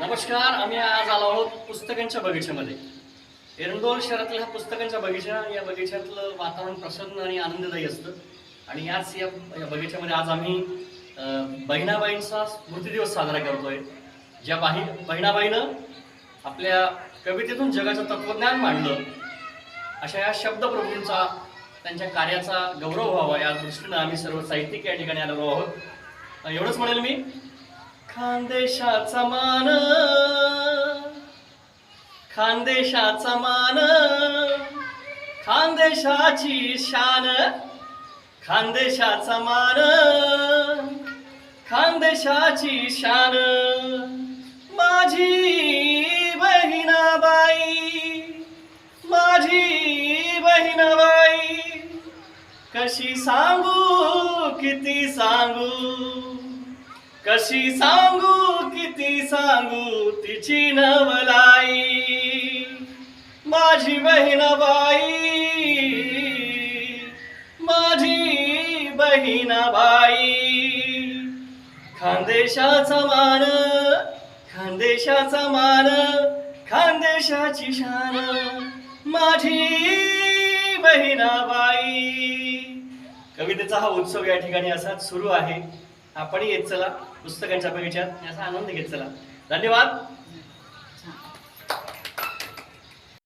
नमस्कार आम्ही आज आलो आहोत पुस्तकांच्या बगीच्यामध्ये. एरंडोल शहरातल्या हा पुस्तकांच्या बगीचा या बगीच्यातलं वातावरण प्रसन्न आणि आनंददायी असतं. आणि याच या या बगीच्यामध्ये आज आम्ही बहिणाबाईंचा बहिणाबाईंचा स्मृतिदिवस साजरा करतोय. ज्या बाही बहिणाबाईनं आपल्या कवितेतून जगाचं तत्वज्ञान मांडलं. अशा या शब्दप्रभूंचा त्यांच्या कार्याचा गौरव व्हावा या दृष्टीनं आम्ही सर्व साहित्यिक या ठिकाणी आलेलो आहोत. एवढंच म्हणेल मी. खानदेशाचा मान. खानदेशाचा मान. खानदेशाची शान. खानदेशाचा मान. खानदेशाची शान. माझी बहिणाबाई. माझी बहिणाबाई. कशी सांगू किती सांगू? कशी सांगू किती सांगू तिची नवलाई? माझी बहिणाबाई माझी बहिणाबाई. खानदेशाचा मान खानदेशाचा मान खानदेशाची शान. माझी बहिणाबाई. कवितेचा हा उत्सव या ठिकाणी असाच सुरू आहे. आपण येत चला. पुस्तकांच्या बगीच्यात याचा आनंद घेत चला. धन्यवाद.